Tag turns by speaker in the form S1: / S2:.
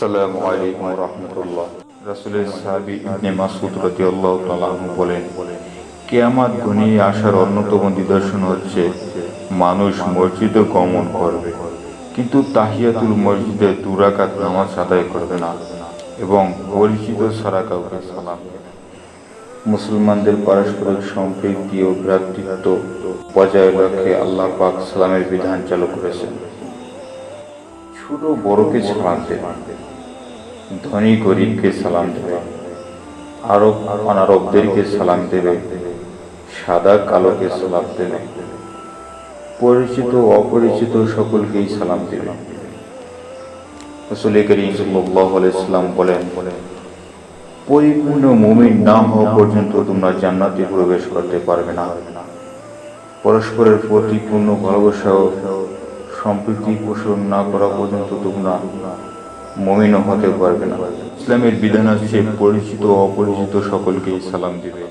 S1: আসসালামু আলাইকুম ইবনে রাদিয়াল্লাহু তাআলা বলেন, কিয়ামত ঘনিয়ে আসার অন্যতম নিদর্শন হচ্ছে মানুষ মসজিদে গমন করবে। কিন্তু তাহিয়াতুল মসজিদে দুরাকাত নামাজ আদায় করবে না এবং পরিচিত ছাড়া কাউকে সালাম মুসলমানদের পারস্পরিক সম্প্রীতি ও ভ্রাতৃত্ব বজায় রাখে আল্লাহ পাক সালামের বিধান চালু করেছেন। ছোট বড়কে সালাম দেবে ধনী গরিবকে সালাম দেবে আরব অনারবদেরকে সালাম দেবে, সাদা কালোকে সালাম দেবে, পরিচিত অপরিচিত সকলকেই সালাম দেবে। রসুল করিম সাল্লাল্লাহু আলাইহি সাল্লাম বলেন, পরিপূর্ণ মুমিন না হওয়া পর্যন্ত তোমরা জান্নাতে প্রবেশ করতে পারবে না। পরস্পরের প্রতি পূর্ণ ভালোবাসা সম্প্রীতি পোষণ না করা পর্যন্ত তোমরা মমিন হতে পারবে না। ইসলামের বিধান আছে, পরিচিত অপরিচিত সকলকেই সালাম দিবে।